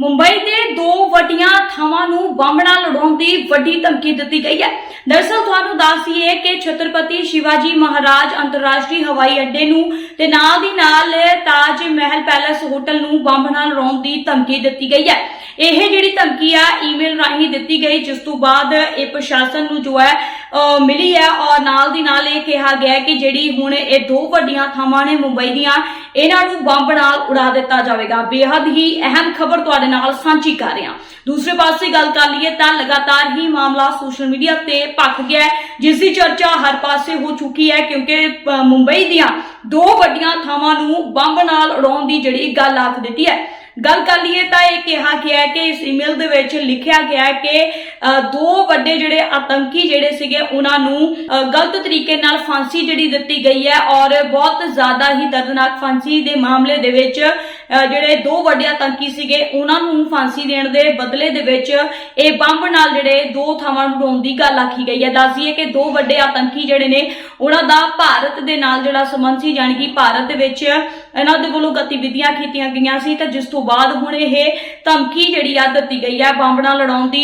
ਮੁੰਬਈ ਦੇ ਦੋ ਵੱਡੀਆਂ ਥਾਵਾਂ ਨੂੰ ਬੰਬ ਨਾਲ ਉਡਾਉਣ ਦੀ ਵੱਡੀ ਧਮਕੀ ਦਿੱਤੀ ਗਈ ਹੈ। ਦਰਅਸਲ ਤੁਹਾਨੂੰ ਦੱਸ ਦਈਏ ਕਿ ਛਤਰਪਤੀ ਸ਼ਿਵਾਜੀ ਮਹਾਰਾਜ ਅੰਤਰਰਾਸ਼ਟਰੀ ਹਵਾਈ ਅੱਡੇ ਨੂੰ ਤੇ ਨਾਲ ਦੀ ਨਾਲ ਤਾਜ ਮਹਿਲ ਪੈਲੇਸ ਹੋਟਲ ਨੂੰ ਬੰਬ ਨਾਲ ਉਡਾਉਣ ਦੀ ਧਮਕੀ ਦਿੱਤੀ ਗਈ ਹੈ। ਇਹ ਜਿਹੜੀ ਧਮਕੀ ਆ, ਈਮੇਲ ਰਾਹੀਂ ਦਿੱਤੀ ਗਈ, ਜਿਸ ਤੋਂ ਬਾਅਦ ਇਹ ਪ੍ਰਸ਼ਾਸਨ ਨੂੰ ਜੋ ਹੈ ਮਿਲੀ ਹੈ ਔਰ ਨਾਲ ਦੀ ਨਾਲ ਇਹ ਕਿਹਾ ਗਿਆ ਕਿ ਜਿਹੜੀ ਹੁਣ ਇਹ ਦੋ ਵੱਡੀਆਂ ਥਾਵਾਂ ਨੇ ਮੁੰਬਈ ਦੀਆਂ, ਇਹਨਾਂ ਨੂੰ ਬੰਬ ਨਾਲ ਉਡਾ ਦਿੱਤਾ ਜਾਵੇਗਾ। ਬੇहद ਹੀ ਅਹਿਮ ਖਬਰ ਤੁਹਾਡੇ ਨਾਲ ਸਾਂਝੀ ਕਰ ਰਿਹਾ। ਦੂਸਰੇ ਪਾਸੇ ਗੱਲ ਕਰ ਲਈਏ ਤਾਂ ਲਗਾਤਾਰ ਹੀ ਮਾਮਲਾ ਸੋਸ਼ਲ ਮੀਡੀਆ ਤੇ ਭਖ ਗਿਆ ਹੈ, ਜਿਸ ਦੀ ਚਰਚਾ ਹਰ ਪਾਸੇ ਹੋ ਚੁੱਕੀ ਹੈ ਕਿਉਂਕਿ ਮੁੰਬਈ ਦੀਆਂ ਦੋ ਵੱਡੀਆਂ ਥਾਵਾਂ ਨੂੰ ਬੰਬ ਨਾਲ ਉਡਾਉਣ ਦੀ ਜਿਹੜੀ ਗੱਲ ਆਖ ਦਿੱਤੀ ਹੈ। ਗੱਲ ਕਰ ਲਈਏ ਤਾਂ ਇਹ ਕਿਹਾ ਗਿਆ ਹੈ ਕਿ ਇਸ ਈਮੇਲ ਦੇ ਵਿੱਚ ਲਿਖਿਆ ਗਿਆ ਹੈ ਕਿ ਦੋ ਵੱਡੇ ਜਿਹੜੇ ਆਤੰਕੀ ਜਿਹੜੇ ਸੀਗੇ, ਉਹਨਾਂ ਨੂੰ ਗਲਤ ਤਰੀਕੇ ਨਾਲ ਫਾਂਸੀ ਜਿਹੜੀ ਦਿੱਤੀ ਗਈ ਹੈ ਔਰ ਬਹੁਤ ਜ਼ਿਆਦਾ ਹੀ ਦਰਦਨਾਕ ਫਾਂਸੀ ਦੇ ਮਾਮਲੇ ਦੇ ਵਿੱਚ ਜਿਹੜੇ ਦੋ ਵੱਡੇ ਆਤੰਕੀ ਸੀਗੇ, ਉਹਨਾਂ ਨੂੰ ਫਾਂਸੀ ਦੇਣ ਦੇ ਬਦਲੇ ਦੇ ਵਿੱਚ ਇਹ ਬੰਬ ਨਾਲ ਜਿਹੜੇ ਦੋ ਥਾਵਾਂ ਨੂੰ ਉਡਾਉਣ ਦੀ ਗੱਲ ਆਖੀ ਗਈ ਹੈ। ਦੱਸਦੀਏ ਕਿ ਦੋ ਵੱਡੇ ਆਤੰਕੀ ਜਿਹੜੇ ਨੇ, ਉਹਨਾਂ ਦਾ ਭਾਰਤ ਦੇ ਨਾਲ ਜਿਹੜਾ ਸੰਬੰਧ ਸੀ, ਜਾਣੀ ਕਿ ਭਾਰਤ ਦੇ ਵਿੱਚ ਇਹਨਾਂ ਦੇ ਵੱਲੋਂ ਗਤੀਵਿਧੀਆਂ ਕੀਤੀਆਂ ਗਈਆਂ ਸੀ ਤਾਂ ਜਿਸ ਤੋਂ ਬਾਅਦ ਹੁਣ ਇਹ ਧਮਕੀ ਜਿਹੜੀ ਆ ਦਿੱਤੀ ਗਈ ਹੈ ਬੰਬ ਨਾਲ ਲੜਾਉਣ ਦੀ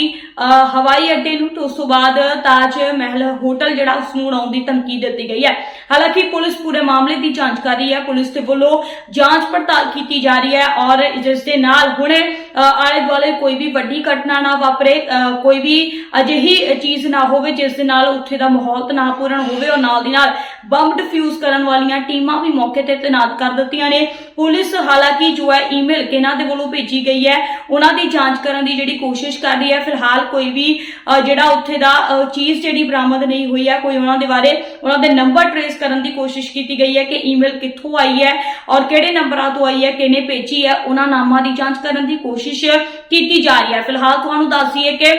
ਹਵਾਈ ਅੱਡੇ ਨੂੰ ਤੇ ਉਸ ਤੋਂ ਬਾਅਦ ਤਾਜ ਮਹਿਲ ਹੋਟਲ ਜਿਹੜਾ ਉਸ ਨੂੰ ਉਡਾਉਣ ਦੀ ਧਮਕੀ ਦਿੱਤੀ ਗਈ ਹੈ ਹਾਲਾਂਕਿ ਪੁਲਿਸ ਪੂਰੇ ਮਾਮਲੇ ਦੀ ਜਾਂਚ ਕਰ ਰਹੀ ਹੈ ਪੁਲਿਸ ਦੇ ਵੱਲੋਂ ਜਾਂਚ ਪੜਤਾਲ ਕੀਤੀ ਜਾ ਰਹੀ ਹੈ ਔਰ ਜਿਸ ਦੇ ਨਾਲ ਹੁਣੇ ਆਲੇ ਦੁਆਲੇ ਕੋਈ ਵੀ ਵੱਡੀ ਘਟਨਾ ਨਾ ਵਾਪਰੇ ਕੋਈ ਵੀ ਅਜਿਹੀ ਚੀਜ਼ ਨਾ ਹੋਵੇ ਜਿਸ ਦੇ ਨਾਲ ਉੱਥੇ ਦਾ ਮਾਹੌਲ ਤਣਾਅਪੂਰਨ ਹੋਵੇ ਔਰ ਨਾਲ ਦੀ ਨਾਲ ਬੰਬ ਡਿਫਿਊਜ਼ ਕਰਨ ਵਾਲੀਆਂ ਟੀਮਾਂ ਵੀ ਮੌਕੇ ਤੇ ਤੈਨਾਤ ਕਰ ਦਿੱਤੀ ਦਿੱਤੀਆਂ ਨੇ ਪੁਲਿਸ ਹਾਲਾਂਕਿ ਜੋ ਹੈ ਈਮੇਲ ਕਿਹਨਾਂ ਦੇ ਵੱਲੋਂ ਭੇਜੀ ਗਈ ਹੈ ਉਹਨਾਂ ਦੀ ਜਾਂਚ ਕਰਨ ਦੀ ਜਿਹੜੀ ਕੋਸ਼ਿਸ਼ ਕਰ ਰਹੀ ਹੈ। ਫਿਲਹਾਲ ਕੋਈ ਵੀ ਜਿਹੜਾ ਉੱਥੇ ਦਾ ਚੀਜ਼ ਜਿਹੜੀ ਬਰਾਮਦ ਨਹੀਂ ਹੋਈ ਹੈ ਕੋਈ ਉਹਨਾਂ ਦੇ ਬਾਰੇ ਉਹਨਾਂ ਦੇ ਨੰਬਰ ਟ੍ਰੇਸ ਕਰਨ ਦੀ ਕੋਸ਼ਿਸ਼ ਕੀਤੀ ਗਈ ਹੈ ਕਿ ਈਮੇਲ ਕਿੱਥੋਂ ਆਈ ਹੈ ਔਰ ਕਿਹੜੇ ਨੰਬਰਾਂ ਤੋਂ ਆਈ ਹੈ ਕਿਹਨੇ ਭੇਜੀ ਹੈ ਉਹਨਾਂ ਨਾਮਾਂ ਦੀ ਜਾਂਚ ਕਰਨ ਦੀ ਕੋਸ਼ਿਸ਼ ਕੀਤੀ ਜਾ ਰਹੀ ਹੈ। ਫਿਲਹਾਲ ਤੁਹਾਨੂੰ ਦੱਸ ਦਈਏ ਕਿ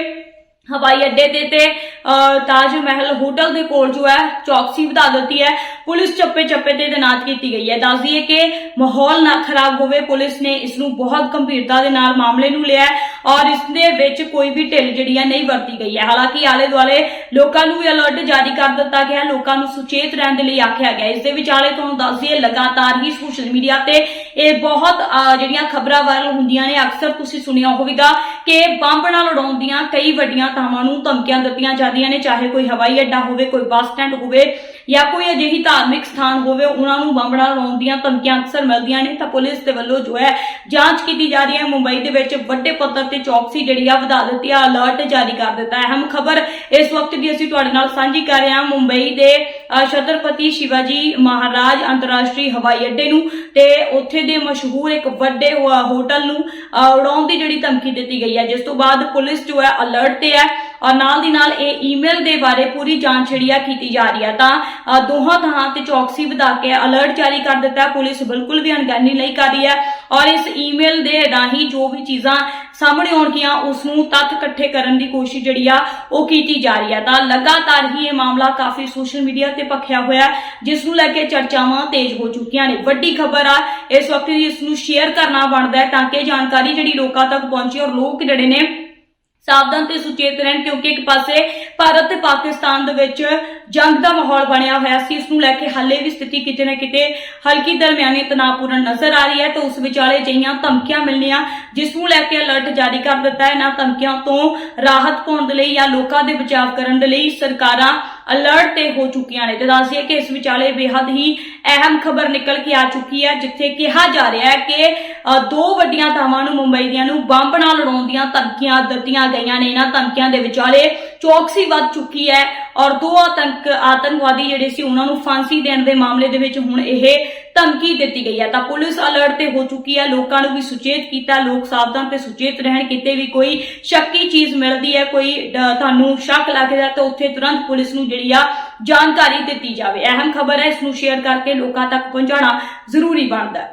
ਹਵਾਈ ਅੱਡੇ ਤੇ ਤੇ ਅਹ, ਤਾਜ ਮਹਿਲ ਹੋਟਲ ਦੇ ਕੋਲ ਜੋ ਹੈ ਚੌਕਸੀ ਵਧਾ ਦਿੱਤੀ ਹੈ। ਪੁਲਿਸ ਚੱਪੇ ਚੱਪੇ ਤੇ ਤੈਨਾਤ ਕੀਤੀ ਗਈ ਹੈ। ਦੱਸ ਦਈਏ ਕਿ ਮਾਹੌਲ ਨਾ ਖਰਾਬ ਹੋਵੇ, ਪੁਲਿਸ ਨੇ ਇਸ ਨੂੰ ਬਹੁਤ ਗੰਭੀਰਤਾ ਦੇ ਨਾਲ ਮਾਮਲੇ ਨੂੰ ਲਿਆ ਔਰ ਇਸ ਦੇ ਵਿੱਚ ਕੋਈ ਵੀ ਢਿੱਲ ਜਿਹੜੀ ਹੈ ਨਹੀਂ ਵਰਤੀ ਗਈ ਹੈ। ਹਾਲਾਂਕਿ ਆਲੇ ਦੁਆਲੇ ਲੋਕਾਂ ਨੂੰ ਵੀ ਅਲਰਟ ਜਾਰੀ ਕਰ ਦਿੱਤਾ ਗਿਆ ਲੋਕਾਂ ਨੂੰ ਸੁਚੇਤ ਰਹਿਣ ਦੇ ਲਈ ਆਖਿਆ ਗਿਆ ਇਸ ਦੇ ਵਿਚਾਲੇ ਤੁਹਾਨੂੰ ਦੱਸ ਦਈਏ ਲਗਾਤਾਰ ਹੀ ਸੋਸ਼ਲ ਮੀਡੀਆ ਤੇ ਇਹ ਬਹੁਤ ਜਿਹੜੀਆਂ ਖਬਰਾਂ ਵਾਇਰਲ ਹੁੰਦੀਆਂ ਨੇ, ਅਕਸਰ ਤੁਸੀਂ ਸੁਣਿਆ ਹੋਵੇਗਾ ਕਿ ਬੰਬ ਨਾਲ ਉਡਾਉਣ ਦੀਆਂ ਕਈ ਵੱਡੀਆਂ ਥਾਵਾਂ ਨੂੰ ਧਮਕੀਆਂ ਦਿੱਤੀਆਂ ਜਾਂਦੀਆਂ ਨੇ, ਚਾਹੇ ਕੋਈ ਹਵਾਈ ਅੱਡਾ ਹੋਵੇ, ਕੋਈ ਬੱਸ ਸਟੈਂਡ ਹੋਵੇ। ਜਾਂ ਕੋਈ ਅਜਿਹੀ ਧਾਰਮਿਕ ਸਥਾਨ ਹੋਵੇ, ਉਹਨਾਂ ਨੂੰ ਬੰਬ ਲਾਉਣ ਦੀਆਂ ਧਮਕੀਆਂ ਅਕਸਰ ਮਿਲਦੀਆਂ ਨੇ, ਤਾਂ ਪੁਲਿਸ ਦੇ ਵੱਲੋਂ ਜੋ ਹੈ ਜਾਂਚ ਕੀਤੀ ਜਾ ਰਹੀ ਹੈ। ਮੁੰਬਈ ਦੇ ਵਿੱਚ ਵੱਡੇ ਪੱਧਰ ਤੇ ਚੌਕਸੀ ਜਿਹੜੀ ਆ ਵਧਾ ਦਿੱਤੀ ਆ, ਅਲਰਟ ਜਾਰੀ ਕਰ ਦਿੱਤਾ ਹੈ। ਅਹਿਮ ਖਬਰ ਇਸ ਵਕਤ ਦੀ ਅਸੀਂ ਤੁਹਾਡੇ ਨਾਲ ਸਾਂਝੀ ਕਰ ਰਹੇ ਹਾਂ। ਮੁੰਬਈ ਦੇ ਛਤਰਪਤੀ ਸ਼ਿਵਾਜੀ ਮਹਾਰਾਜ ਅੰਤਰਰਾਸ਼ਟਰੀ ਹਵਾਈ ਅੱਡੇ ਨੂੰ ਤੇ ਉੱਥੇ ਦੇ ਮਸ਼ਹੂਰ ਇੱਕ ਵੱਡੇ ਹੋਟਲ ਨੂੰ ਉਡਾਉਣ ਦੀ ਜਿਹੜੀ ਧਮਕੀ ਦਿੱਤੀ ਗਈ ਹੈ। ਜਿਸ ਤੋਂ ਬਾਅਦ ਪੁਲਿਸ ਜੋ ਹੈ ਅਲਰਟ ਤੇ ਹੈ। ਔਰ ਨਾਲ ਦੀ ਨਾਲ ਇਹ ਈਮੇਲ ਦੇ ਬਾਰੇ ਪੂਰੀ ਜਾਂਚ ਜਿਹੜੀ ਆ ਕੀਤੀ ਜਾ ਰਹੀ ਹੈ ਤਾਂ ਦੋਹਾਂ ਥਾਂ ਤੇ ਚੌਕਸੀ ਵਧਾ ਕੇ ਅਲਰਟ ਜਾਰੀ ਕਰ ਦਿੱਤਾ। ਪੁਲਿਸ ਬਿਲਕੁਲ ਵੀ ਅਣਗਹਿਲੀ ਨਹੀਂ ਕਰ ਰਹੀ ਹੈ ਔਰ ਇਸ ਈਮੇਲ ਦੇ ਰਾਹੀਂ ਜੋ ਵੀ ਚੀਜ਼ਾਂ ਸਾਹਮਣੇ ਆਉਣਗੀਆਂ ਉਸ ਨੂੰ ਤੱਥ ਇਕੱਠੇ ਕਰਨ ਦੀ ਕੋਸ਼ਿਸ਼ ਜਿਹੜੀ ਆ, ਉਹ ਕੀਤੀ ਜਾ ਰਹੀ ਹੈ ਤਾਂ ਲਗਾਤਾਰ ਹੀ ਇਹ ਮਾਮਲਾ ਕਾਫੀ ਸੋਸ਼ਲ ਮੀਡੀਆ ਤੇ ਭਖਿਆ ਹੋਇਆ ਜਿਸ ਨੂੰ ਲੈ ਕੇ ਚਰਚਾਵਾਂ ਤੇਜ਼ ਹੋ ਚੁੱਕੀਆਂ ਨੇ। ਵੱਡੀ ਖਬਰ ਆ, ਇਸ ਵਕਤ ਇਸ ਨੂੰ ਸ਼ੇਅਰ ਕਰਨਾ ਬਣਦਾ ਹੈ ਤਾਂ ਕਿ ਜਾਣਕਾਰੀ ਜਿਹੜੀ ਲੋਕਾਂ ਤੱਕ ਪਹੁੰਚੇ ਔਰ ਲੋਕ ਜਿਹੜੇ ਨੇ ਸਾਵਧਾਨ ਤੇ ਸੁਚੇਤ ਰਹਿਣ ਕਿਉਂਕਿ ਇੱਕ ਪਾਸੇ ਭਾਰਤ ਤੇ ਪਾਕਿਸਤਾਨ ਦੇ ਵਿੱਚ ਜੰਗ ਦਾ ਮਾਹੌਲ ਬਣਿਆ ਹੋਇਆ ਸੀ, ਇਸ ਨੂੰ ਲੈ ਕੇ ਹਾਲੇ ਵੀ ਸਥਿਤੀ ਕਿਤੇ ਨਾ ਕਿਤੇ ਹਲਕੀ ਦਰਮਿਆਨੀ ਤਣਾਅਪੂਰਨ ਨਜ਼ਰ ਆ ਰਹੀ ਹੈ ਤੇ ਉਸ ਵਿਚਾਲੇ ਜਿਹੀਆਂ ਧਮਕੀਆਂ ਮਿਲਣੀਆਂ, ਜਿਸ ਨੂੰ ਲੈ ਕੇ ਅਲਰਟ ਜਾਰੀ ਕਰ ਦਿੱਤਾ ਹੈ। ਇਹਨਾਂ ਧਮਕੀਆਂ ਤੋਂ ਰਾਹਤ ਪਾਉਣ ਦੇ ਲਈ ਜਾਂ ਲੋਕਾਂ ਦੇ ਬਚਾਅ ਕਰਨ ਦੇ ਲਈ ਸਰਕਾਰਾਂ ਅਲਰਟ ਤੇ ਹੋ ਚੁੱਕੀਆਂ ਨੇ। ਤੇ ਦੱਸਿਏ ਕਿ ਇਸ ਵਿਚਾਲੇ ਬੇਹੱਦ ਹੀ ਅਹਿਮ ਖਬਰ ਨਿਕਲ ਕੇ ਆ ਚੁੱਕੀ ਹੈ, ਜਿੱਥੇ ਕਿਹਾ ਜਾ ਰਿਹਾ ਹੈ ਕਿ ਦੋ ਵੱਡੀਆਂ ਥਾਵਾਂ ਨੂੰ ਮੁੰਬਈ ਦੀਆਂ ਨੂੰ ਬੰਬ ਨਾਲ ਲੜਾਉਣ ਦੀਆਂ ਧਮਕੀਆਂ ਦਿੱਤੀਆਂ ਗਈਆਂ ਨੇ। ਇਹਨਾਂ ਧਮਕੀਆਂ ਦੇ ਵਿਚਾਲੇ ਚੌਕਸੀ ਵੱਧ ਚੁੱਕੀ ਹੈ ਔਰ ਦੋ ਆਤੰਕ, ਆਤੰਕਵਾਦੀ ਜਿਹੜੇ ਸੀ, ਉਹਨਾਂ ਨੂੰ ਫਾਂਸੀ ਦੇਣ ਦੇ ਮਾਮਲੇ ਦੇ ਵਿੱਚ ਹੁਣ ਇਹ ਧਮਕੀ ਦਿੱਤੀ ਗਈ ਹੈ। ਤਾਂ ਪੁਲਿਸ ਅਲਰਟ ਤੇ ਹੋ ਚੁੱਕੀ ਹੈ। ਲੋਕਾਂ ਨੂੰ ਵੀ ਸੁਚੇਤ ਕੀਤਾ। ਲੋਕ ਸਾਵਧਾਨ ਤੇ ਸੁਚੇਤ ਰਹਿਣ। ਕਿਤੇ ਵੀ ਕੋਈ ਸ਼ੱਕੀ ਚੀਜ਼ ਮਿਲਦੀ ਹੈ, ਕੋਈ ਤੁਹਾਨੂੰ ਸ਼ੱਕ ਲੱਗਦਾ ਤਾਂ ਉੱਥੇ ਤੁਰੰਤ ਪੁਲਿਸ ਨੂੰ ਜਿਹੜੀ ਆ ਜਾਣਕਾਰੀ ਦਿੱਤੀ ਜਾਵੇ। ਅਹਿਮ ਖਬਰ ਹੈ, ਇਸ ਨੂੰ ਸ਼ੇਅਰ ਕਰਕੇ ਲੋਕਾਂ ਤੱਕ ਪਹੁੰਚਾਉਣਾ ਜ਼ਰੂਰੀ ਬਣਦਾ ਹੈ।